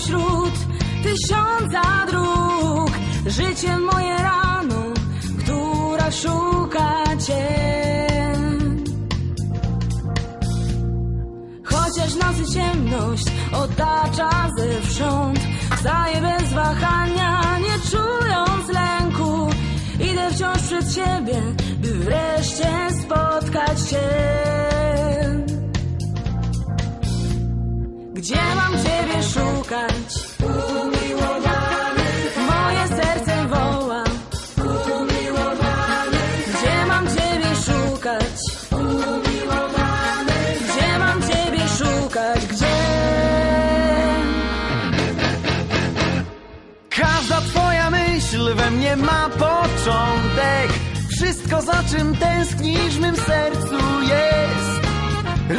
pośród tysiąca dróg. Życie moje rano, która szuka cię. Chociaż nocy ciemność otacza zewsząd Staję bez wahania, nie czując lęku Idę wciąż przed siebie, by wreszcie spotkać cię myśl we mnie ma początek. Wszystko za czym tęsknisz w mym sercu jest.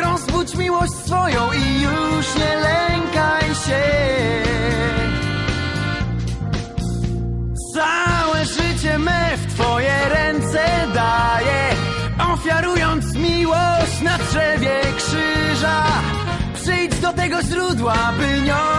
Rozbudź miłość swoją i już nie lękaj się. Całe życie me w twoje ręce daję Ofiarując miłość na drzewie krzyża. Przyjdź do tego źródła, by nią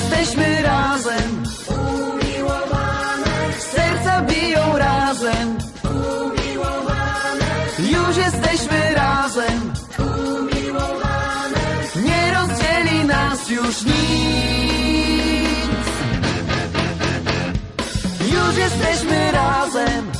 jesteśmy razem. Serca biją razem. Już jesteśmy razem. Nie rozdzieli nas już nic. Już jesteśmy razem